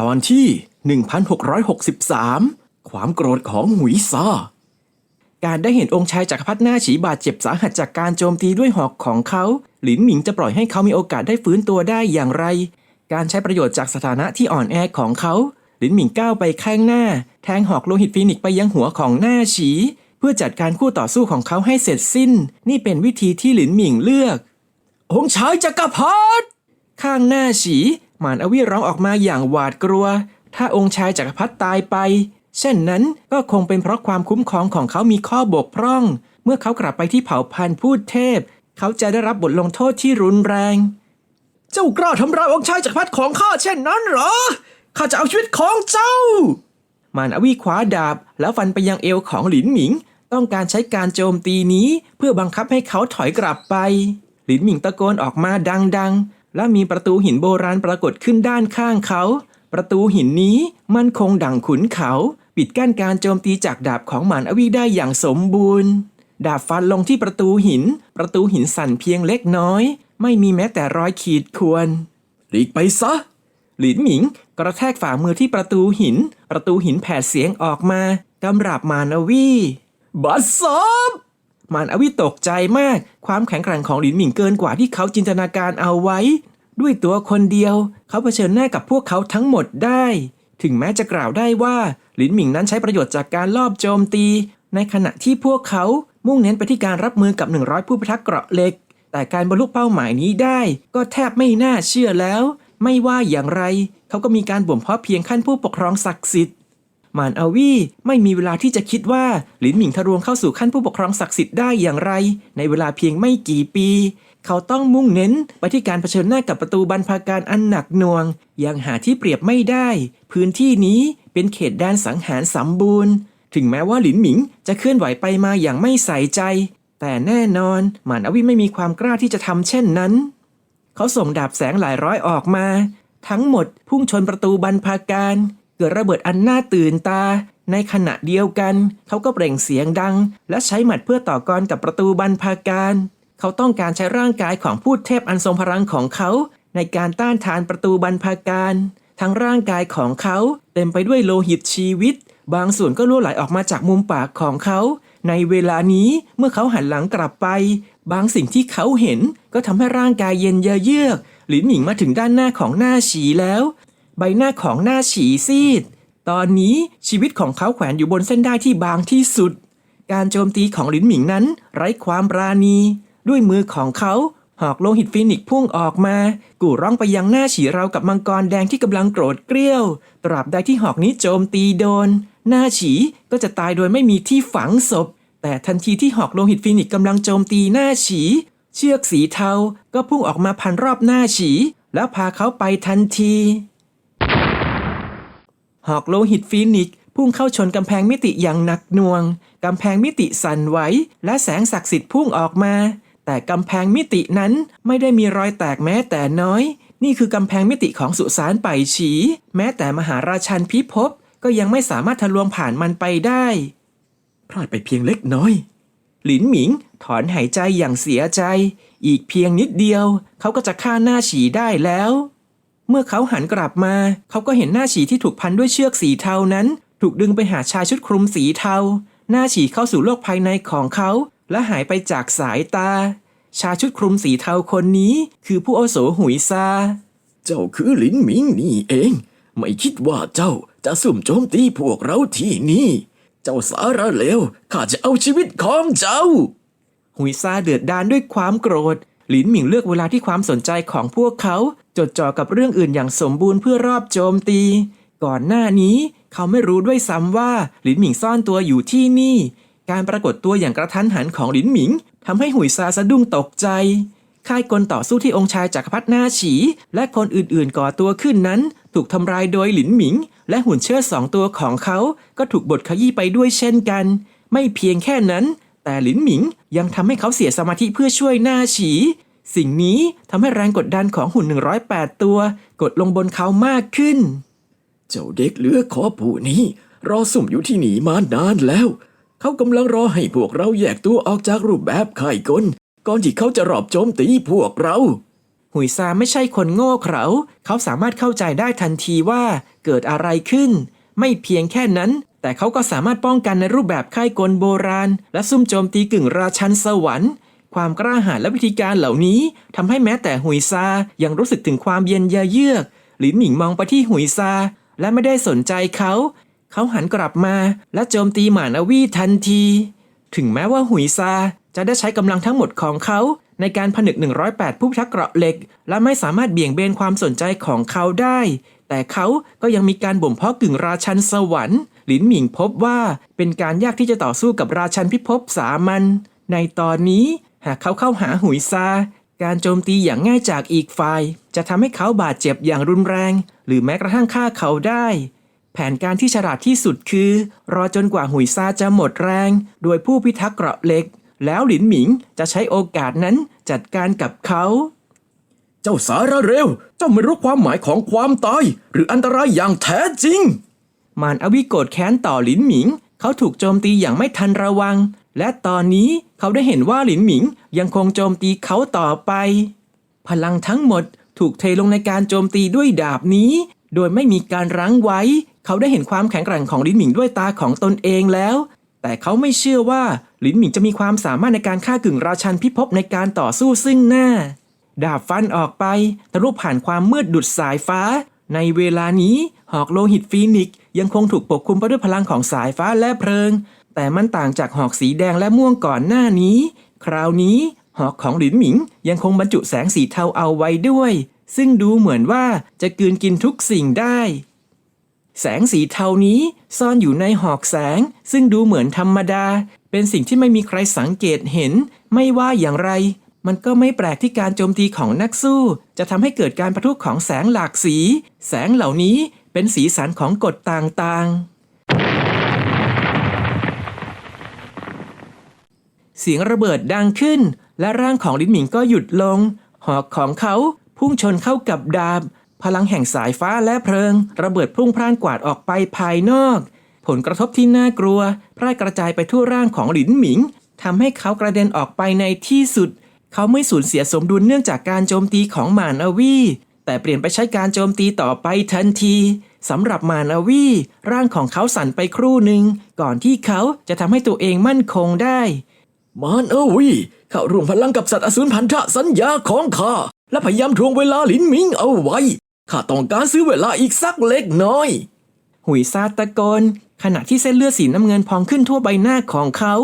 ตอนที่ 1663 ความโกรธของหุยซาการได้เห็นองค์ชายจักรพรรดิหน้าฉีบาดเจ็บสาหัสจากการโจมตีด้วยหอกของเขา หลินหมิงจะปล่อยให้เขามีโอกาสได้ฟื้นตัวได้อย่างไร การใช้ประโยชน์จากสถานะที่อ่อนแอของเขา หลินหมิงก้าวไปข้างหน้า แทงหอกโลหิตฟีนิกไปยังหัวของหน้าฉี เพื่อจัดการคู่ต่อสู้ของเขาให้เสร็จสิ้น นี่เป็นวิธีที่หลินหมิงเลือก องค์ชายจักรพรรดิข้างหน้าฉี หมานอวีร้องออกมาอย่างหวาดกลัว ถ้าองค์ชายจักรพรรดิตายไป เช่นนั้นก็คงเป็นเพราะความคุ้มครองของเขามีข้อบกพร่อง เมื่อเขากลับไปที่เผ่าพันธุ์พูดเทพ เขาจะได้รับบทลงโทษที่รุนแรง เจ้ากล้าทำร้ายองค์ชายจักรพรรดิของข้าเช่นนั้นเหรอ ข้าจะเอาชีวิตของเจ้า มานอวีคว้าดาบแล้วฟันไปยังเอวของหลินหมิง ต้องการใช้การโจมตีนี้เพื่อบังคับให้เขาถอยกลับไป หลินหมิงตะโกนออกมาดังๆ และมีประตูหินโบราณปรากฏขึ้นด้านข้างเขา ประตูหินนี้มั่นคงดั่งขุนเขา ปิดกั้นการโจมตีจากดาบของหมานอวีได้อย่างสมบูรณ์ ดาบฟันลงที่ประตูหิน ประตูหินสั่นเพียงเล็กน้อย ไม่มีแม้แต่รอยขีดข่วนหลีกไปซะ หลินหมิงกระแทกฝ่ามือที่ประตูหิน ประตูหินแผดเสียงออกมากำราบมานอวีบัสซอบมานอวีตกใจมาก ความแข็งแกร่งของหลินหมิงเกินกว่าที่เขาจินตนาการเอาไว้ ด้วยตัวคนเดียว เขาเผชิญหน้ากับพวกเขาทั้งหมดได้ ถึงแม้จะกล่าวได้ว่าหลินหมิงนั้นใช้ประโยชน์จากการลอบโจมตี ในขณะที่พวกเขามุ่งเน้นไปที่การรับมือกับ 100 ผู้พิทักษ์เกราะเหล็ก แต่การบรรลุเป้าหมายนี้ได้ ก็แทบไม่น่าเชื่อแล้ว ไม่ว่าอย่างไร เขาก็มีการบ่มเพาะเพียงขั้นผู้ปกครองศักดิ์สิทธิ์มานอาวีไม่มีเวลาที่จะคิดว่าหลินหมิงทะลวงเข้าสู่ขั้นผู้ปกครองศักดิ์สิทธิ์ได้อย่างไร ในเวลาเพียงไม่กี่ปี เขาต้องมุ่งเน้นไปที่การเผชิญหน้ากับประตูบรรพาการอันหนักหน่วง ยังหาที่เปรียบไม่ได้ พื้นที่นี้เป็นเขตแดนสังหารสมบูรณ์ ถึงแม้ว่าหลินหมิงจะเคลื่อนไหวไปมาอย่างไม่ใส่ใจ แต่แน่นอนหมานอวีไม่มีความกล้าที่จะทำเช่นนั้น เขาส่งดาบแสงหลายร้อยออกมา ทั้งหมดพุ่งชนประตูบรรพาการ เกิดระเบิดอันน่าตื่นตาในขณะเดียวกัน เขาก็เปล่งเสียงดัง และใช้หมัดเพื่อต่อกรกับประตูบรรพาการ เขาต้องการใช้ร่างกายของพูดเทพอันทรงพลังของเขา ในการต้านทานประตูบรรพาการ ทั้งร่างกายของเขาเต็มไปด้วยโลหิตชีวิต บางส่วนก็รั่วไหลออกมาจากมุมปากของเขา ในเวลานี้เมื่อเขาหันหลังกลับไป บางสิ่งที่เขาเห็นก็ทำให้ร่างกายเย็นเยือเยือกหลินหมิงมาถึงด้านหน้าของหน้าฉีแล้ว ใบหน้าของหน้าฉีซีด ตอนนี้ชีวิตของเขาแขวนอยู่บนเส้นได้ที่บางที่สุด การโจมตีของหลินหมิงนั้น ไร้ความปราณี ด้วยมือของเขา หอกโลหิตฟินิกพุ่งออกมา กู่ร้องไปยังหน้าฉีเรากับมังกรแดงที่กำลังโกรธเกรี้ยว ตราบใดที่หอกนี้โจมตีโดน หน้าฉีก็จะตายโดยไม่มีที่ฝังศพ แต่ทันทีที่หอกโลหิตฟินิกกำลังโจมตีหน้าฉี เชือกสีเทา ก็พุ่งออกมาพันรอบหน้าฉี แล้วพาเขาไปทันที หอกโลหิตฟีนิกพุ่งเข้าชนกำแพงมิติอย่างหนักหน่วง กำแพงมิติสั่นไหว และแสงศักดิ์สิทธิ์พุ่งออกมา แต่กำแพงมิตินั้นไม่ได้มีรอยแตกแม้แต่น้อย นี่คือกำแพงมิติของสุสานไปฉี แม้แต่มหาราชันพิภพก็ยังไม่สามารถทะลวงผ่านมันไปได้ พลาดไปเพียงเล็กน้อย หลินหมิงถอนหายใจอย่างเสียใจ อีกเพียงนิดเดียว เขาก็จะฆ่าหน้าฉีได้แล้ว เมื่อเขาหันกลับมา เขาก็เห็นหน้าฉีที่ถูกพันด้วยเชือกสีเทานั้น ถูกดึงไปหาชายชุดคลุมสีเทา หน้าฉีเข้าสู่โลกภายในของเขา และหายไปจากสายตา ชายชุดคลุมสีเทาคนนี้ คือผู้อาวุโสหุยซา เจ้าคือหลินหมิงนี่เอง ไม่คิดว่าเจ้าจะสุ่มโจมตีพวกเราที่นี่ เจ้าสาระเลวข้าจะเอาชีวิตของเจ้า หุยซาเดือดดานด้วยความโกรธ หลินหมิงเลือกเวลาที่ความสนใจของพวกเขา จดจ่อกับเรื่องอื่นอย่างสมบูรณ์เพื่อรอบโจมตี ก่อนหน้านี้ เขาไม่รู้ด้วยซ้ำว่าหลินหมิงซ่อนตัวอยู่ที่นี่ การปรากฏตัวอย่างกระทันหันของหลินหมิงทำให้หุยซาสะดุ้งตกใจ ค่ายกลต่อสู้ที่องค์ชายจักรพรรดิหน้าฉี และคนอื่นๆก่อตัวขึ้นนั้น ถูกทำลายโดยหลินหมิง และหุ่นเชิดสองตัวของเขาก็ถูกบดขยี้ไปด้วยเช่นกัน ไม่เพียงแค่นั้น แต่หลินหมิงยังทำให้เขาเสียสมาธิเพื่อช่วยหน้าฉี สิ่งนี้ทำให้แรงกดดันของหุ่น 108 ตัว กดลงบนเขามากขึ้น เจ้าเด็กเหลือขอผู้นี้รอสุ่มอยู่ที่หนีมานานแล้ว เขากำลังรอให้พวกเราแยกตัวออกจากรูปแบบไข่กลก่อนที่เขาจะรอบโจมตีพวกเรา หุยซาไม่ใช่คนโง่เขลาเขาสามารถเข้าใจได้ทันทีว่าเกิดอะไรขึ้น ไม่เพียงแค่นั้น แต่เขาก็สามารถป้องกันในรูปแบบค่ายกลโบราณ และซุ่มโจมตีกึ่งราชันสวรรค์ ความกล้าหาญและวิธีการเหล่านี้ทำให้แม้แต่หุยซายังรู้สึกถึงความเย็นยะเยือกหลินหมิงมองไปที่หุยซาและไม่ได้สนใจเขา เขาหันกลับมาและโจมตีหมานอวีทันที ถึงแม้ว่าหุยซาจะได้ใช้กำลังทั้งหมดของเขาในการผนึก 108 ผู้พิทักษ์เกราะเหล็ก และไม่สามารถเบี่ยงเบนความสนใจของเขาได้ แต่เขาก็ยังมีการบ่มเพาะกึ่งราชันสวรรค์ หลินหมิงพบว่าเป็นการยากที่จะต่อสู้กับราชันพิภพสามัญ ในตอนนี้หากเขาเข้าหาหุยซา การโจมตีอย่างง่ายจากอีกฝ่าย จะทำให้เขาบาดเจ็บอย่างรุนแรง หรือแม้กระทั่งฆ่าเขาได้ แผนการที่ฉลาดที่สุดคือ รอจนกว่าหุยซาจะหมดแรง โดยผู้พิทักษ์เกราะเหล็ก แล้วหลินหมิงจะใช้โอกาสนั้นจัดการกับเขา เจ้าสารเร็ว เจ้าไม่รู้ความหมายของความตาย หรืออันตรายอย่างแท้จริง มารอวิโกรธแค้นต่อหลินหมิง เขาถูกโจมตีอย่างไม่ทันระวัง และตอนนี้เขาได้เห็นว่าหลินหมิงยังคงโจมตีเขาต่อไป พลังทั้งหมดถูกเทลงในการโจมตีด้วยดาบนี้ โดยไม่มีการรั้งไว้ เขาได้เห็นความแข็งแกร่งของลินหมิงด้วยตาของตนเองแล้ว แต่เขาไม่เชื่อว่าลินหมิงจะมีความสามารถในการฆ่ากึ่งราชันพิภพในการต่อสู้ซึ่งหน้า ดาบฟันออกไปทะลุผ่านความมืดดุดสายฟ้า ในเวลานี้หอกโลหิตฟีนิกซ์ยังคงถูกปกคลุมไปด้วยพลังของสายฟ้าและเพลิง แต่มันต่างจากหอกสีแดงและม่วงก่อนหน้านี้ คราวนี้หอกของหลินหมิงยังคงบรรจุแสงสีเทาเอาไว้ด้วย ซึ่งดูเหมือนว่าจะกืนกินทุกสิ่งได้ แสงสีเทานี้ซ่อนอยู่ในหอกแสง ซึ่งดูเหมือนธรรมดา เป็นสิ่งที่ไม่มีใครสังเกตเห็น ไม่ว่าอย่างไร มันก็ไม่แปลกที่การโจมตีของนักสู้ จะทำให้เกิดการประทุของแสงหลากสี แสงเหล่านี้เป็นสีสันของกฎต่างๆ เสียงระเบิดดังขึ้น และร่างของลินหมิงก็หยุดลง หอกของเขาพุ่งชนเข้ากับดาบ พลังแห่งสายฟ้าและเพลิง ระเบิดพุ่งพล่านกวาดออกไปภายนอก ผลกระทบที่น่ากลัวแพร่กระจายไปทั่วร่างของหลินหมิงทำให้เขากระเด็นออกไปในที่สุด เขาไม่สูญเสียสมดุลเนื่องจากการโจมตีของหมานอวีแต่เปลี่ยนไปใช้การโจมตีต่อไปทันทีสำหรับมานอวีร่างของเขาสั่นไปครู่หนึ่งก่อนที่เขาจะทำให้ตัวเองมั่นคงได้ มานอวีเข้าร่วมพลังกับสัตว์อสูรพันธะสัญญาของข้าและพยายามทวงเวลาหลินหมิงเอาไว้ ข้าต้องการซื้อเวลาอีกสักเล็กน้อย หุยซาตะโกนขณะที่เส้นเลือดสีน้ำเงินพองขึ้นทั่วใบหน้าของเขา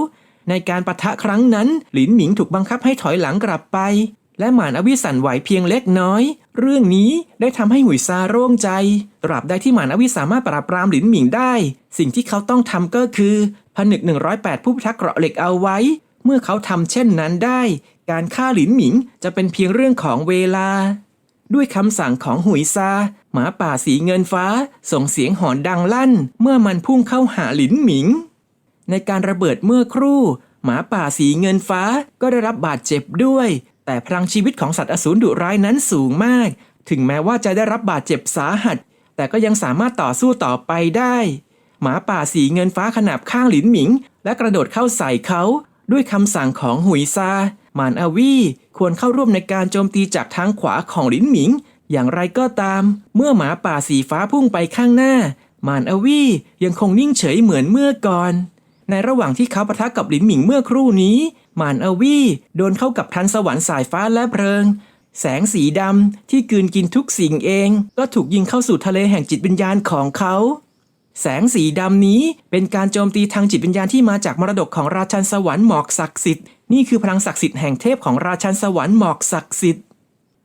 ในการปะทะครั้งนั้น หลินหมิงถูกบังคับให้ถอยหลังกลับไป และหมานอวิสันไหวเพียงเล็กน้อย เรื่องนี้ได้ทำให้หุยซาโล่งใจ ตราบใดที่หมานอวิสามารถปราบปรามหลินหมิงได้ สิ่งที่เขาต้องทำก็คือผนึก 108 ผู้พิทักษ์เกราะเหล็กเอาไว้ เมื่อเขาทำเช่นนั้นได้ การฆ่าหลินหมิงจะเป็นเพียงเรื่องของเวลา ด้วยคำสั่งของหุยซา หมาป่าสีเงินฟ้า ส่งเสียงหอนดังลั่น เมื่อมันพุ่งเข้าหาหลินหมิง ในการระเบิดเมื่อครู่ หมาป่าสีเงินฟ้าก็ได้รับบาดเจ็บด้วย แต่พลังชีวิตของสัตว์อสูรดุร้ายนั้นสูงมาก ถึงแม้ว่าจะได้รับบาดเจ็บสาหัส แต่ก็ยังสามารถต่อสู้ต่อไปได้ หมาป่าสีเงินฟ้าขนาบข้างหลินหมิง และกระโดดเข้าใส่เขา ด้วยคำสั่งของหุยซา มานอาวี ควรเข้าร่วมในการโจมตีจากทางขวาของหลินหมิง อย่างไรก็ตาม เมื่อหมาป่าสีฟ้าพุ่งไปข้างหน้า มานอวียังคงนิ่งเฉยเหมือนเมื่อก่อน ในระหว่างที่เขาปะทะกับหลินหมิงเมื่อครู่นี้ มานอวีโดนเข้ากับทันสวรรค์สายฟ้าและเพลิง แสงสีดำที่กืนกินทุกสิ่งเอง ก็ถูกยิงเข้าสู่ทะเลแห่งจิตวิญญาณของเขาแสงสีดำนี้เป็นการโจมตีทางจิตวิญญาณที่มาจากมรดกของราชันสวรรค์หมอกศักดิ์สิทธิ์ นี่คือพลังศักดิ์สิทธิ์แห่งเทพของราชันสวรรค์หมอกศักดิ์สิทธิ์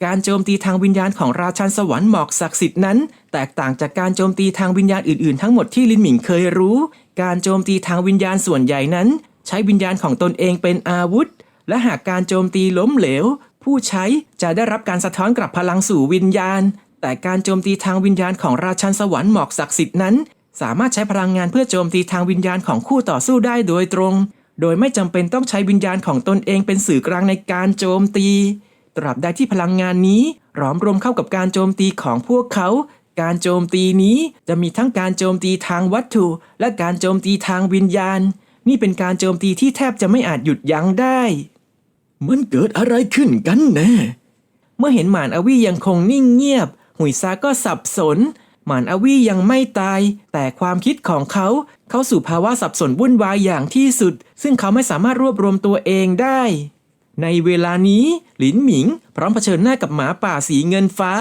การโจมตีทางวิญญาณของราชันสวรรค์หมอกศักดิ์สิทธิ์นั้น แตกต่างจากการโจมตีทางวิญญาณอื่นๆ ทั้งหมดที่ลินหมิงเคยรู้ การโจมตีทางวิญญาณส่วนใหญ่นั้น ใช้วิญญาณของตนเองเป็นอาวุธ และหากการโจมตีล้มเหลว ผู้ใช้จะได้รับการสะท้อนกลับพลังสู่วิญญาณ แต่การโจมตีทางวิญญาณของราชันสวรรค์หมอกศักดิ์สิทธิ์นั้น สามารถใช้พลังงานเพื่อโจมตีทางวิญญาณของคู่ต่อสู้ได้โดยตรง โดยไม่จำเป็นต้องใช้วิญญาณของตนเองเป็นสื่อกลางในการโจมตี ตราบใดที่พลังงานนี้หลอมรวมเข้ากับการโจมตีของพวกเขา การโจมตีนี้จะมีทั้งการโจมตีทางวัตถุ และการโจมตีทางวิญญาณ นี่เป็นการโจมตีที่แทบจะไม่อาจหยุดยั้งได้ มันเกิดอะไรขึ้นกันแน่เมื่อเห็นหมานอวี่ยังคงนิ่งเงียบ หุยซาก็สับสน หมานอวี่ยังไม่ตาย แต่ความคิดของเขา เข้าสู่ภาวะสับสนวุ่นวายอย่างที่สุด ซึ่งเขาไม่สามารถรวบรวมตัวเองได้ ในเวลานี้หลินหมิง พร้อมเผชิญหน้ากับหมาป่าสีเงินฟ้า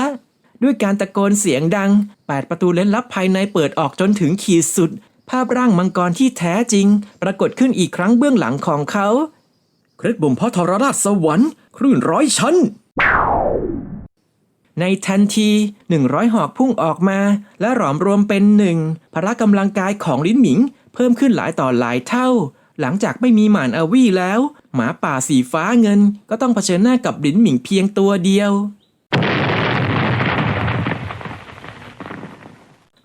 ด้วยการตะโกนเสียงดังแปดประตูเล้นลับภายในเปิดออกจนถึงขีดสุด ภาพร่างมังกรที่แท้จริง ปรากฏขึ้นอีกครั้งเบื้องหลังของเขาเคล็ดบ่มพาะทรราชสวรรค์คลื่นร้อยชั้น ในทันทีหนึ่งร้อยหอกพุ่งออกมา และหลอมรวมเป็นหนึ่งพละกำลังกายของลิ้นหมิง เพิ่มขึ้นหลายต่อหลายเท่า หลังจากไม่มีหมานอาวี่แล้ว หมาป่าสีฟ้าเงิน ก็ต้องเผชิญหน้ากับลิ้นหมิงเพียงตัวเดียว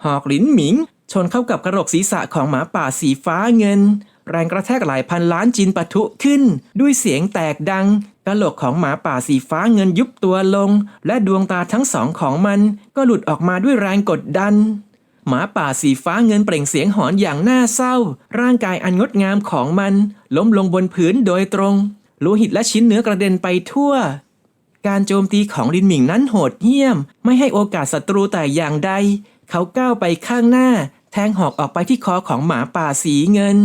หอกลิ้นหมิง ชนเข้ากับกระโหลกศีรษะของหมาป่าสีฟ้าเงิน แรงกระแทกหลายพันล้านจินปะทุขึ้น ด้วยเสียงแตกดัง กระโหลกของหมาป่าสีฟ้าเงินยุบตัวลง และดวงตาทั้งสองของมันก็หลุดออกมาด้วยแรงกดดัน หมาป่าสีฟ้าเงินเปล่งเสียงหอนอย่างน่าเศร้า ร่างกายอันงดงามของมัน ล้มลงบนพื้นโดยตรงโลหิตและชิ้นเนื้อกระเด็นไปทั่ว การโจมตีของลินหมิงนั้นโหดเหี้ยม ไม่ให้โอกาสศัตรูแต่อย่างใด เขาก้าวไปข้างหน้า แทงหอกออกไปที่คอของหมาป่าสีเงิน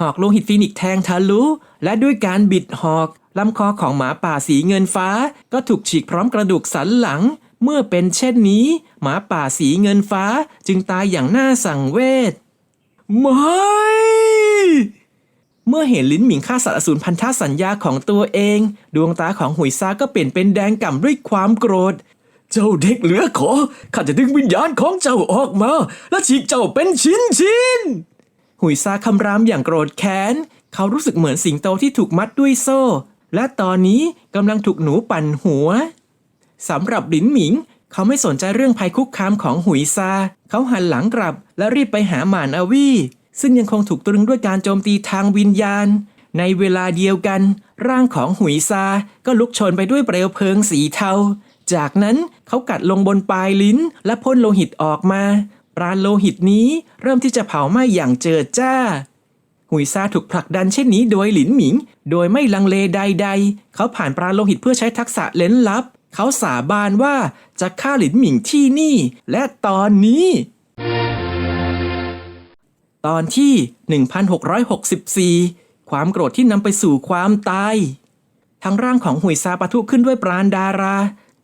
หอกโลหิตฟีนิกแทงทะลุและด้วยการบิดหอก ลำคอของหมาป่าสีเงินฟ้า ก็ถูกฉีกพร้อมกระดูกสันหลัง เมื่อเป็นเช่นนี้ หมาป่าสีเงินฟ้าจึงตายอย่างน่าสังเวชไม่เมื่อเห็นลิ้นหมิงฆ่าสัตว์อสูรพันธสัญญาของตัวเอง ดวงตาของหุยซาก็เปลี่ยนเป็นแดงก่ำด้วยความโกรธ เจ้าเด็กเหลือขอข้าจะดึงวิญญาณของเจ้าออกมา และฉีกเจ้าเป็นชิ้นชิ้นหุยซาคำรามอย่างโกรธแค้น เขารู้สึกเหมือนสิงโตที่ถูกมัดด้วยโซ่ และตอนนี้กำลังถูกหนูปั่นหัวสำหรับหลินหมิง เขาไม่สนใจเรื่องภัยคุกคามของหุยซา เขาหันหลังกลับและรีบไปหาหมานอาวีซึ่งยังคงถูกตรึงด้วยการโจมตีทางวิญญาณ ในเวลาเดียวกัน ร่างของหุยซา ก็ลุกชนไปด้วยเปลวเพลิงสีเทา จากนั้นเขากัดลงบนปลายลิ้น และพ่นโลหิตออกมา ปราณโลหิตนี้เริ่มที่จะเผาไหม้อย่างเจิดจ้า หุยซาถูกผลักดันเช่นนี้โดยหลินหมิง โดยไม่ลังเลใดๆ เขาผ่านปราโลหิตเพื่อใช้ทักษะเล้นลับ เขาสาบานว่าจะฆ่าหลินหมิงที่นี่ และตอนนี้ ตอนที่ 1664 ความโกรธที่นำไปสู่ความตาย ทั้งร่างของหุยซาปะทุขึ้นด้วยปราณดารา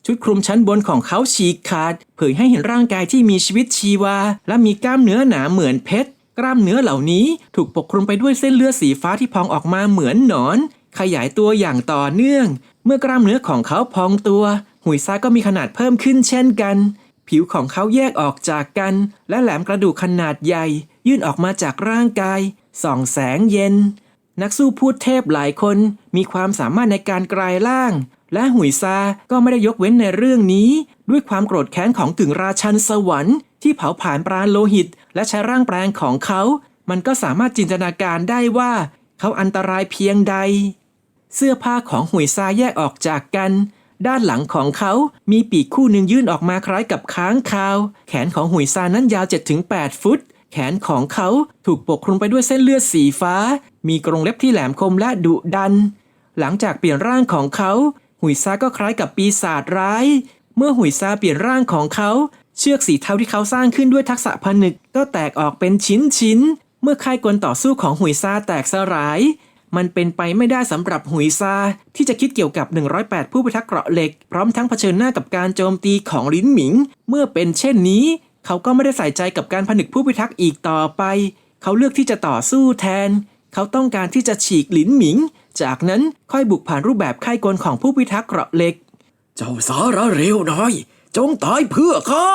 ชุดคลุมชั้นบนของเขาฉีกขาด เผยให้เห็นร่างกายที่มีชีวิตชีวา และมีกล้ามเนื้อหนาเหมือนเพชร กล้ามเนื้อเหล่านี้ถูกปกคลุมไปด้วยเส้นเลือดสีฟ้าที่พองออกมาเหมือนหนอน ขยายตัวอย่างต่อเนื่อง เมื่อกล้ามเนื้อของเขาพองตัว หุยซาก็มีขนาดเพิ่มขึ้นเช่นกัน ผิวของเขาแยกออกจากกัน และแหลมกระดูกขนาดใหญ่ ยื่นออกมาจากร่างกายส่องแสงเย็น นักสู้พูดเทพหลายคนมีความสามารถในการกลายร่าง และหุยซาก็ไม่ได้ยกเว้นในเรื่องนี้ ด้วยความโกรธแค้นของกึ่งราชันสวรรค์ที่เผาผลาญปราณโลหิต และใช้ร่างแปลงของเขา มันก็สามารถจินตนาการได้ว่า เขาอันตรายเพียงใด เสื้อผ้าของหุยซาแยกออกจากกัน ด้านหลังของเขา มีปีกคู่หนึ่งยื่นออกมาคล้ายกับค้างคาว แขนของหุยซานั้นยาว 7-8 ฟุต แขนของเขาถูกปกคลุมไปด้วยเส้นเลือดสีฟ้า มีกรงเล็บที่แหลมคมและดุดัน หลังจากเปลี่ยนร่างของเขา หุยซาก็คล้ายกับปีศาจร้าย เมื่อหุยซาเปลี่ยนร่างของเขา เชือกสีเทาที่เขาสร้างขึ้นด้วยทักษะผนึกก็แตกออกเป็นชิ้นๆเมื่อค่ายกลต่อสู้ของหุยซาแตกสลาย มันเป็นไปไม่ได้สำหรับหุยซาที่จะคิดเกี่ยวกับ 108 ผู้พิทักษ์เกราะเหล็ก พร้อมทั้งเผชิญหน้ากับการโจมตีของลิ้นหมิง เมื่อเป็นเช่นนี้ เขาก็ไม่ได้ใส่ใจกับการผนึกผู้พิทักษ์อีกต่อไป เขาเลือกที่จะต่อสู้แทน เขาต้องการที่จะฉีกลิ้นหมิง จากนั้นค่อยบุกผ่านรูปแบบค่ายกลของผู้พิทักษ์เกราะเหล็ก เจ้าสาระเร็วน้อย จงตายเพื่อข้า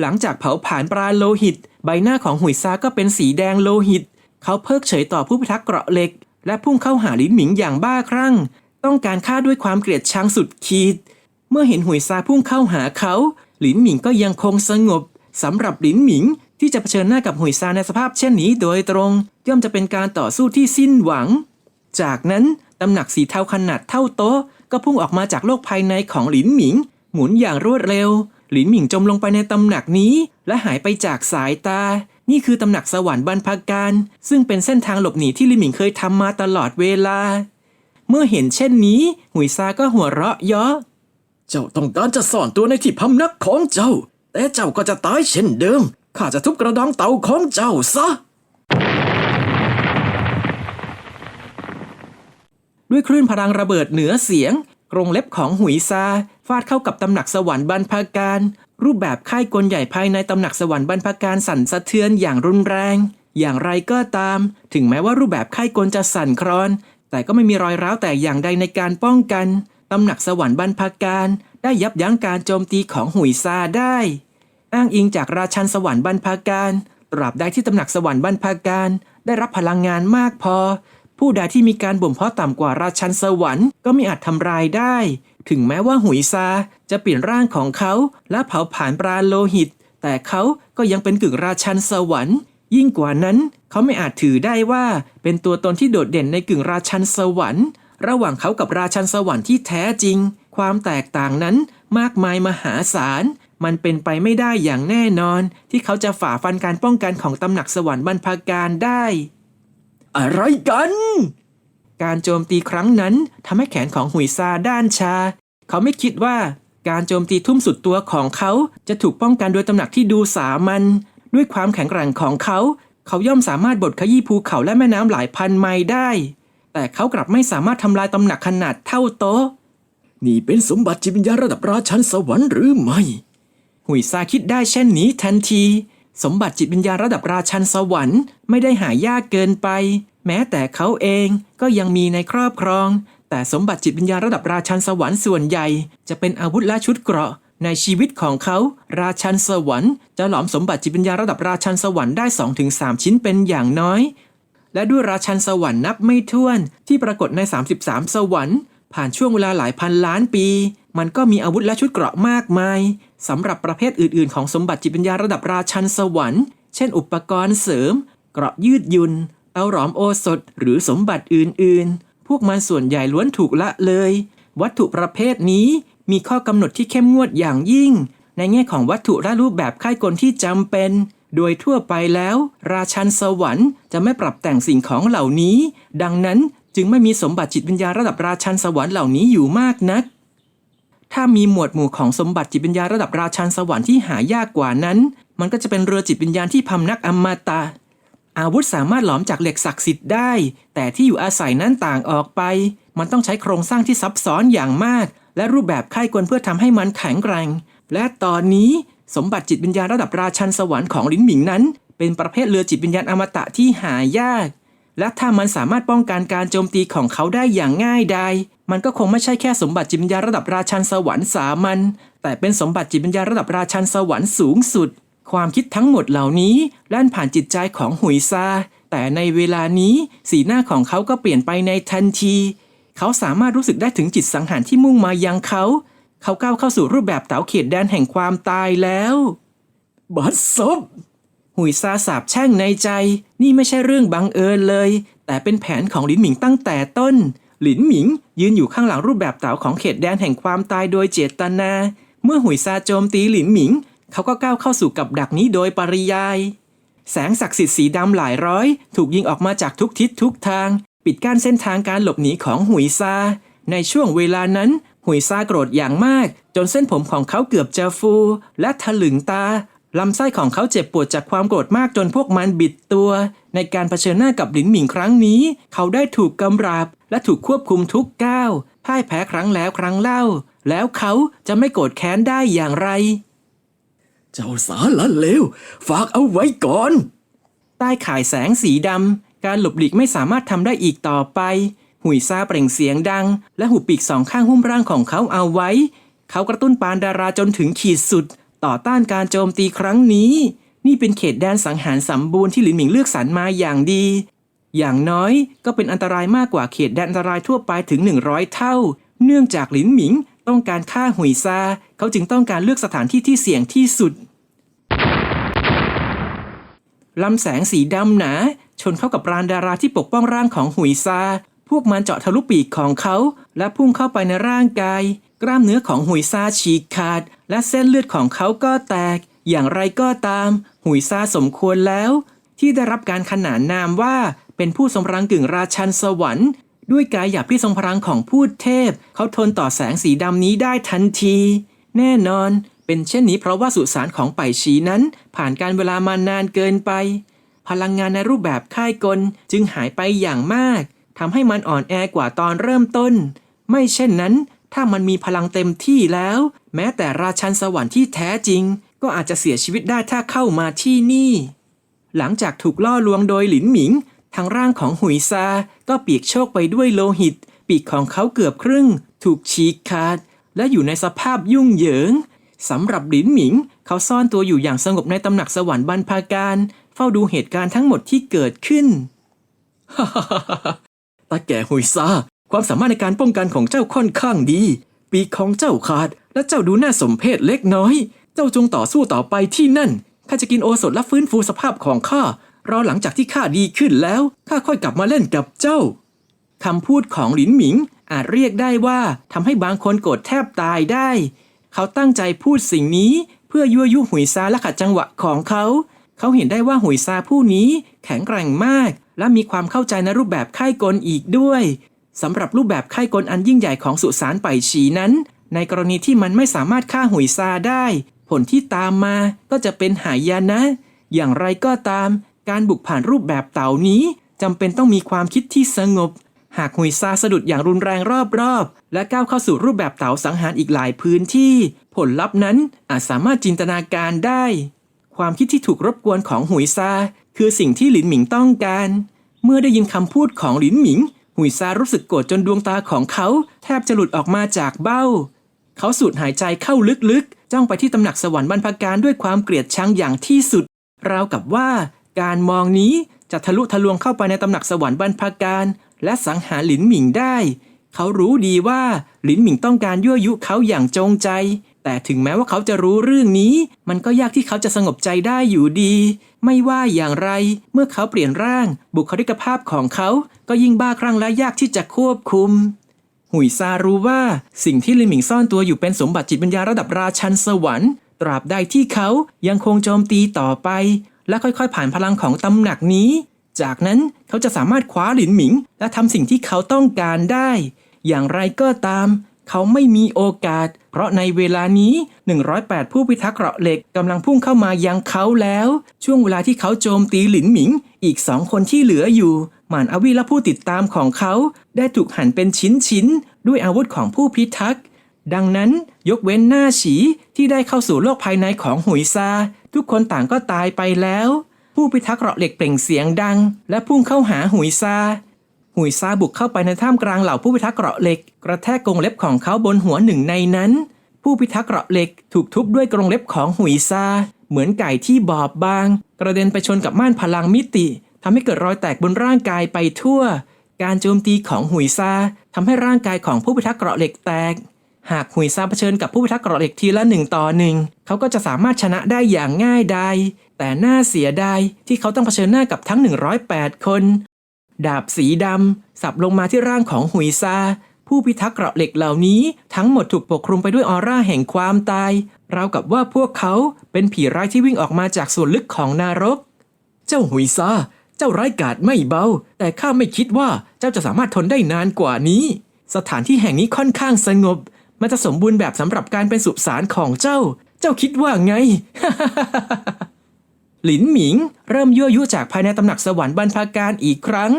หลังจากเผาผลาญปราโลหิต ใบหน้าของหุยซาก็เป็นสีแดงโลหิต เขาเพิกเฉยต่อผู้พิทักษ์เกราะเหล็ก และพุ่งเข้าหาลินหมิงอย่างบ้าคลั่ง ต้องการฆ่าด้วยความเกลียดชังสุดขีด เมื่อเห็นหุยซาพุ่งเข้าหาเขา หลินหมิงก็ยังคงสงบสำหรับหลินหมิงที่จะเผชิญหน้ากับหุยซาในสภาพเช่นนี้โดยตรง ย่อมจะเป็นการต่อสู้ที่สิ้นหวัง จากนั้นตำหนักสีเทาขนาดเท่าโต๊ะ ก็พุ่งออกมาจากโลกภายในของหลินหมิง หมุนอย่างรวดเร็ว หลินหมิงจมลงไปในตำหนักนี้ และหายไปจากสายตา นี่คือตำหนักสวรรค์บรรพการ ซึ่งเป็นเส้นทางหลบหนีที่หลินหมิงเคยทำมาตลอดเวลา เมื่อเห็นเช่นนี้ หุยซาก็หัวเราะเยาะเจ้าต้องการจะซ่อนตัวในที่พำนักของเจ้า แต่เจ้าก็จะตายเช่นเดิมข้าจะทุบกระดองเต่าของเจ้าซะ ด้วยคลื่นพลังระเบิดเหนือเสียงกรงเล็บของหุยซาฟาดเข้ากับตำหนักสวรรค์บรรพการ รูปแบบค่ายกลใหญ่ภายในตำหนักสวรรค์บรรพการสั่นสะเทือนอย่างรุนแรง อย่างไรก็ตาม ถึงแม้ว่ารูปแบบค่ายกลจะสั่นคลอน แต่ก็ไม่มีรอยร้าวแต่อย่างใดในการป้องกันตำหนักสวรรค์บรรพการ ได้ยับยั้งการโจมตีของหุยซาได้ อ้างอิงจากราชันสวรรค์บรรพการตราบใดที่ตำหนักสวรรค์บรรพการ ได้รับพลังงานมากพอ ผู้ใดที่มีการบ่มเพาะต่ำกว่าราชันสวรรค์ก็ไม่อาจทำลายได้ ถึงแม้ว่าหุยซาจะเปลี่ยนร่างของเขา และเผาผลาญปราโลหิต แต่เขาก็ยังเป็นกึ่งราชันสวรรค์ ยิ่งกว่านั้น เขาไม่อาจถือได้ว่าเป็นตัวตนที่โดดเด่นในกึ่งราชันสวรรค์ ระหว่างเขากับราชันสวรรค์ที่แท้จริง ความแตกต่างนั้นมากมายมหาศาลมันเป็นไปไม่ได้อย่างแน่นอน ที่เขาจะฝ่าฟันการป้องกันของตำหนักสวรรค์บรรพการได้ อะไรกัน การโจมตีครั้งนั้นทำให้แขนของหุยซาด้านชา เขาไม่คิดว่าการโจมตีทุ่มสุดตัวของเขาจะถูกป้องกันโดยตำหนักที่ดูสามัญด้วยความแข็งแกร่งของเขา เขาย่อมสามารถบดขยี้ภูเขาและแม่น้ำหลายพันไมล์ได้ แต่เขากลับไม่สามารถทำลายตำหนักขนาดเท่าโต๊ะนี่เป็นสมบัติจิตวิญญาณระดับราชันสวรรค์หรือไม่ หุยซาคิดได้เช่นนี้ทันที สมบัติจิตวิญญาณระดับราชันสวรรค์ไม่ได้หายากเกินไป แม้แต่เขาเองก็ยังมีในครอบครอง แต่สมบัติจิตวิญญาณระดับราชันสวรรค์ส่วนใหญ่ จะเป็นอาวุธและชุดเกราะ ในชีวิตของเขา ราชันสวรรค์จะหลอมสมบัติจิตวิญญาณระดับราชันสวรรค์ได้ 2-3 ชิ้นเป็นอย่างน้อย และด้วยราชันสวรรค์นับไม่ถ้วนที่ปรากฏใน 33 สวรรค์ ผ่านช่วงเวลาหลายพันล้านปี มันก็มีอาวุธและชุดเกราะมากมาย สำหรับประเภทอื่นๆ ของสมบัติจิตวิญญาณระดับราชันสวรรค์ เช่น อุปกรณ์เสริม เกราะยืดยุนเตาหลอมโอสถ หรือสมบัติอื่นๆ พวกมันส่วนใหญ่ล้วนถูกละเลย วัตถุประเภทนี้มีข้อกำหนดที่เข้มงวดอย่างยิ่ง ในแง่ของวัตถุและรูปแบบค่ายกลที่จำเป็น โดยทั่วไปแล้ว ราชันสวรรค์จะไม่ปรับแต่งสิ่งของเหล่านี้ ดังนั้นจึงไม่มีสมบัติจิตวิญญาณระดับราชันสวรรค์เหล่านี้อยู่มากนัก ถ้ามีหมวดหมู่ของสมบัติจิตวิญญาณระดับราชันสวรรค์ที่หายากกว่านั้น มันก็จะเป็นเรือจิตวิญญาณที่พำนักอมตะ อาวุธสามารถหลอมจากเหล็กศักดิ์สิทธิ์ได้ แต่ที่อยู่อาศัยนั้นต่างออกไป มันต้องใช้โครงสร้างที่ซับซ้อนอย่างมาก และรูปแบบค่ายกลเพื่อทำให้มันแข็งแกร่ง และตอนนี้สมบัติจิตวิญญาณระดับราชันสวรรค์ของลินหมิงนั้น เป็นประเภทเรือจิตวิญญาณอมตะที่หายาก และถ้ามันสามารถป้องกันการโจมตีของเขาได้อย่างง่ายดายมันก็คงไม่ใช่แค่สมบัติจิตวิญญาณระดับราชันสวรรค์สามัญแต่เป็นสมบัติจิตวิญญาณระดับราชันสวรรค์สูงสุด ความคิดทั้งหมดเหล่านี้แล่นผ่านจิตใจของหุยซาแต่ในเวลานี้สีหน้าของเขาก็เปลี่ยนไปในทันที เขาสามารถรู้สึกได้ถึงจิตสังหารที่มุ่งมายังเขา เขาก้าวเข้าสู่รูปแบบเต๋าเขตแดนแห่งความตายแล้วบัดซบ หุยซาสาบแช่งในใจ นี่ไม่ใช่เรื่องบังเอิญเลย แต่เป็นแผนของหลินหมิงตั้งแต่ต้น หลินหมิงยืนอยู่ข้างหลังรูปแบบเต๋าของเขตแดนแห่งความตายโดยเจตนา เมื่อหุยซาโจมตีหลินหมิง เขาก็ก้าวเข้าสู่กับดักนี้โดยปริยาย แสงศักดิ์สิทธิ์สีดำหลายร้อย ถูกยิงออกมาจากทุกทิศทุกทาง ปิดกั้นเส้นทางการหลบหนีของหุยซา ในช่วงเวลานั้นหุยซาโกรธอย่างมาก จนเส้นผมของเขาเกือบจะฟู และถลึงตา ลำไส้ของเขาเจ็บปวดจากความโกรธมากจนพวกมันบิดตัว ในการเผชิญหน้ากับหลินหมิงครั้งนี้ เขาได้ถูกกำราบ และถูกควบคุมทุกก้าวพ่ายแพ้ครั้งแล้วครั้งเล่า แล้วเขาจะไม่โกรธแค้นได้อย่างไร เจ้าสารละเลวฝากเอาไว้ก่อน ใต้ข่ายแสงสีดำการหลบหลีกไม่สามารถทำได้อีกต่อไป หุยซาเปล่งเสียงดัง และหุบปีกสองข้างหุ้มร่างของเขาเอาไว้ เขากระตุ้นปานดาราจนถึงขีดสุด ต่อต้านการโจมตีครั้งนี้ นี่เป็นเขตแดนสังหารสมบูรณ์ที่หลินหมิงเลือกสรรมาอย่างดี อย่างน้อยก็เป็นอันตรายมากกว่าเขตแดนอันตรายทั่วไปถึง 100 เท่า เนื่องจากหลินหมิงต้องการฆ่าหุยซา เขาจึงต้องการเลือกสถานที่ที่เสี่ยงที่สุดลำแสงสีดำหนา ชนเข้ากับปราณดาราที่ปกป้องร่างของหุยซา พวกมันเจาะทะลุปีกของเขา และพุ่งเข้าไปในร่างกาย กล้ามเนื้อของหุยซาฉีกขาด และเส้นเลือดของเขาก็แตก อย่างไรก็ตาม หุยซาสมควรแล้ว ที่ได้รับการขนานนามว่าเป็นผู้ทรงรังกึ่งราชันสวรรค์ ด้วยกายหยาบที่ทรงพลังของพูดเทพ เขาทนต่อแสงสีดำนี้ได้ทันที แน่นอน เป็นเช่นนี้เพราะว่าสุสานของไปฉีนั้น ผ่านการเวลามานานเกินไป พลังงานในรูปแบบค่ายกลจึงหายไปอย่างมากทำให้มันอ่อนแอกว่าตอนเริ่มต้น ไม่เช่นนั้น ถ้ามันมีพลังเต็มที่แล้ว แม้แต่ราชันสวรรค์ที่แท้จริง ก็อาจจะเสียชีวิตได้ถ้าเข้ามาที่นี่ หลังจากถูกล่อลวงโดยหลินหมิงทางร่างของหุยซา ก็เปียกโชกไปด้วยโลหิต ปีกของเขาเกือบครึ่ง ถูกฉีกขาด และอยู่ในสภาพยุ่งเหยิงสำหรับหลินหมิง เขาซ่อนตัวอยู่อย่างสงบในตำหนักสวรรค์บรรพาการ เฝ้าดูเหตุการณ์ทั้งหมดที่เกิดขึ้น ฮ่าฮ่าฮ่าตาแก่หุยซา ความสามารถในการป้องกันของเจ้าค่อนข้างดี ปีกของเจ้าขาด และเจ้าดูน่าสมเพชเล็กน้อย เจ้าจงต่อสู้ต่อไปที่นั่นข้าจะกินโอสถและฟื้นฟูสภาพของข้ารอหลังจากที่ข้าดีขึ้นแล้วข้าค่อยกลับมาเล่นกับเจ้าคำพูดของหลินหมิงอาจเรียกได้ว่าทำให้บางคนโกรธแทบตายได้ เขาตั้งใจพูดสิ่งนี้เพื่อยั่วยุหุยซาและขัดจังหวะของเขา เขาเห็นได้ว่าหุยซาผู้นี้แข็งแกร่งมาก และมีความเข้าใจในรูปแบบค่ายกลอีกด้วย สำหรับรูปแบบค่ายกลอันยิ่งใหญ่ของสุสานไปฉีนั้น ในกรณีที่มันไม่สามารถฆ่าหุยซาได้ ผลที่ตามมาก็จะเป็นหายนะ อย่างไรก็ตาม การบุกผ่านรูปแบบเต่านี้จำเป็นต้องมีความคิดที่สงบ หากหุยซาสะดุดอย่างรุนแรงรอบๆ และก้าวเข้าสู่รูปแบบเต่าสังหารอีกหลายพื้นที่ ผลลัพธ์นั้นอาจสามารถจินตนาการได้ ความคิดที่ถูกรบกวนของหุยซาคือสิ่งที่หลินหมิงต้องการ เมื่อได้ยินคำพูดของหลินหมิง หุยซารู้สึกโกรธจนดวงตาของเขา แทบจะหลุดออกมาจากเบ้า เขาสูดหายใจเข้าลึกๆ จ้องไปที่ตำหนักสวรรค์บรรพการด้วยความเกลียดชังอย่างที่สุด ราวกับว่า การมองนี้จะทะลุทะลวงเข้าไปในตำหนักสวรรค์บรรพการ และสังหารหลินหมิงได้ เขารู้ดีว่าหลินหมิงต้องการยั่วยุเขาอย่างจงใจ แต่ถึงแม้ว่าเขาจะรู้เรื่องนี้ มันก็ยากที่เขาจะสงบใจได้อยู่ดี ไม่ว่าอย่างไร เมื่อเขาเปลี่ยนร่าง บุคลิกภาพของเขาก็ยิ่งบ้าคลั่งและยากที่จะควบคุม หุยซารู้ว่าสิ่งที่ลินหมิงซ่อนตัวอยู่เป็นสมบัติจิตวิญญาณระดับราชันสวรรค์ ตราบใดที่เขายังคงโจมตีต่อไป และค่อยๆ ผ่านพลังของตำหนักนี้ จากนั้นเขาจะสามารถคว้าหลินหมิง และทำสิ่งที่เขาต้องการได้ อย่างไรก็ตาม เขาไม่มีโอกาส เพราะในเวลานี้ 108 ผู้พิทักษ์เกราะเหล็กกำลังพุ่งเข้ามายังเขาแล้ว ช่วงเวลาที่เขาโจมตีหลินหมิง อีกสองคนที่เหลืออยู่หมานอวีและผู้ติดตามของเขา ได้ถูกหั่นเป็นชิ้นๆ ด้วยอาวุธของผู้พิทักษ์ดังนั้นยกเว้นหน้าฉีที่ได้เข้าสู่โลกภายในของหุยซา ทุกคนต่างก็ตายไปแล้ว ผู้พิทักษ์เกราะเหล็กเปล่งเสียงดัง และพุ่งเข้าหาหุยซา หุยซาบุกเข้าไปในท่ามกลางเหล่าผู้พิทักษ์เกราะเหล็ก กระแทกกรงเล็บของเขาบนหัวหนึ่งในนั้น ผู้พิทักษ์เกราะเหล็กถูกทุบด้วยกรงเล็บของหุยซา เหมือนไก่ที่บอบบาง กระเด็นไปชนกับม่านพลังมิติทำให้เกิดรอยแตกบนร่างกายไปทั่ว การโจมตีของหุยซาทำให้ร่างกายของผู้พิทักษ์เกราะเหล็กแตก หากหุยซาเผชิญกับผู้พิทักษ์เกราะเหล็กทีละหนึ่งต่อหนึ่งเขาก็จะสามารถชนะได้อย่างง่ายดายแต่น่าเสียดายที่เขาต้องเผชิญหน้ากับทั้ง 108 คน ดาบสีดำสับลงมาที่ร่างของหุยซา ผู้พิทักษ์เกราะเหล็กเหล่านี้ทั้งหมดถูกปกคลุมไปด้วยออร่าแห่งความตาย ราวกับว่าพวกเขาเป็นผีร้ายที่วิ่งออกมาจากส่วนลึกของนรก เจ้าหุยซา เจ้าร้ายกาจไม่เบา แต่ข้าไม่คิดว่าเจ้าจะสามารถทนได้นานกว่านี้ สถานที่แห่งนี้ค่อนข้างสงบ มันจะสมบูรณ์แบบสำหรับการเป็นสุสานของเจ้า เจ้าคิดว่าไง หลินหมิง เริ่มยั่วยุจากภายในตำหนักสวรรค์บรรพาการอีกครั้ง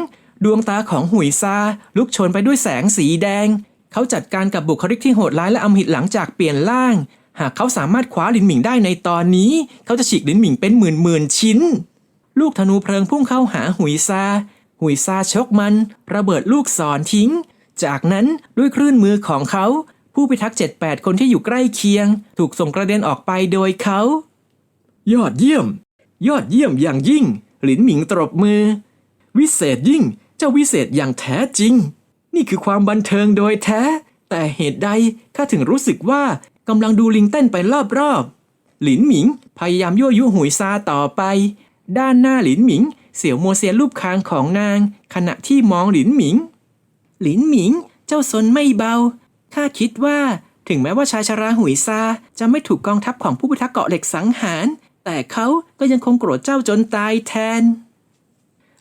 ดวงตาของหุยซาลุกชนไปด้วยแสงสีแดง เขาจัดการกับบุคลิกที่โหดร้ายและอำมหิตหลังจากเปลี่ยนร่าง หากเขาสามารถคว้าหลินหมิงได้ในตอนนี้ เขาจะฉีกหลินหมิงเป็นหมื่นหมื่นชิ้น ลูกธนูเพลิงพุ่งเข้าหาหุยซาหุยซาชกมัน ระเบิดลูกศรทิ้ง จากนั้นด้วยคลื่นมือของเขา ผู้พิทักษ์เจ็ดแปดคนที่อยู่ใกล้เคียง ถูกส่งกระเด็นออกไปโดยเขา ยอดเยี่ยม ยอดเยี่ยมอย่างยิ่ง หลินหมิงตรบมือ วิเศษยิ่ง เจ้าวิเศษอย่างแท้จริง นี่คือความบันเทิงโดยแท้ แต่เหตุใดข้าถึงรู้สึกว่ากำลังดูลิงเต้นไปรอบๆ หลินหมิงพยายามยั่วยุหุยซาต่อไป ด้านหน้าหลินหมิง เสี่ยวโมวเซียนรูปคางของนาง ขณะที่มองหลินหมิง หลินหมิง เจ้าสนไม่เบา ข้าคิดว่าถึงแม้ว่าชายชราหุยซาจะไม่ถูกกองทัพของผู้พิทักษ์เกาะเหล็กสังหาร แต่เขาก็ยังคงโกรธเจ้าจนตายแทน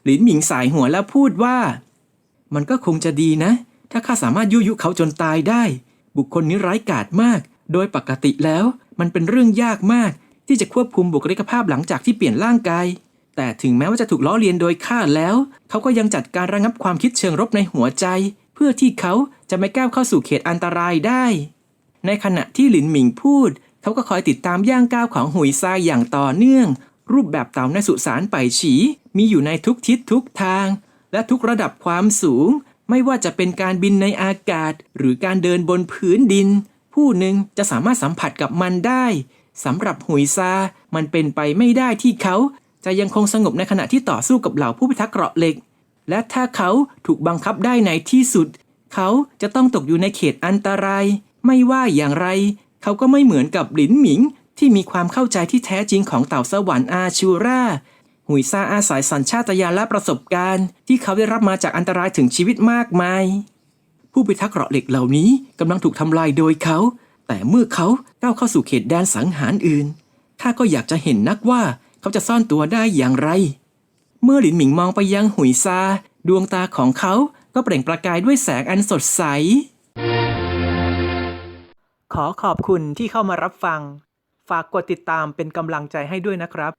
หลินหมิงสายหัวแล้วพูดว่า มันก็คงจะดีนะ ถ้าข้าสามารถยุยุเขาจนตายได้ บุคคลนี้ร้ายกาจมาก โดยปกติแล้วมันเป็นเรื่องยากมาก ที่จะควบคุมบุคลิกภาพหลังจากที่เปลี่ยนร่างกาย แต่ถึงแม้ว่าจะถูกล้อเลียนโดยข้าแล้ว เขาก็ยังจัดการระงับความคิดเชิงรบในหัวใจ เพื่อที่เขาจะไม่ก้าวเข้าสู่เขตอันตรายได้ ในขณะที่หลินหมิงพูด เขาก็คอยติดตามย่างก้าวของหุยซายอย่างต่อเนื่อง รูปแบบเต่าในสุสานไปฉี มีอยู่ในทุกทิศทุกทาง และทุกระดับความสูง ไม่ว่าจะเป็นการบินในอากาศ หรือการเดินบนพื้นดิน ผู้หนึ่งจะสามารถสัมผัสกับมันได้สำหรับหุยซา มันเป็นไปไม่ได้ที่เขาจะยังคงสงบในขณะที่ต่อสู้กับเหล่าผู้พิทักษ์เกราะเหล็ก และถ้าเขาถูกบังคับได้ในที่สุด เขาจะต้องตกอยู่ในเขตอันตราย ไม่ว่าอย่างไร เขาก็ไม่เหมือนกับหลินหมิง ที่มีความเข้าใจที่แท้จริงของเต่าสวรรค์อาชูราหุยซาอาศัยสัญชาตญาณและประสบการณ์ ที่เขาได้รับมาจากอันตรายถึงชีวิตมากมาย ผู้พิทักษ์เกราะเหล็กเหล่านี้กำลังถูกทำลายโดยเขา แต่เมื่อเขาก้าวเข้าสู่เขตแดนสังหารอื่นข้าก็อยากจะเห็นนักว่าเขาจะซ่อนตัวได้อย่างไร เมื่อหลินหมิงมองไปยังหุยซาดวงตาของเขาก็เปล่งประกายด้วยแสงอันสดใส ขอขอบคุณที่เข้ามารับฟัง ฝากกดติดตามเป็นกำลังใจให้ด้วยนะครับ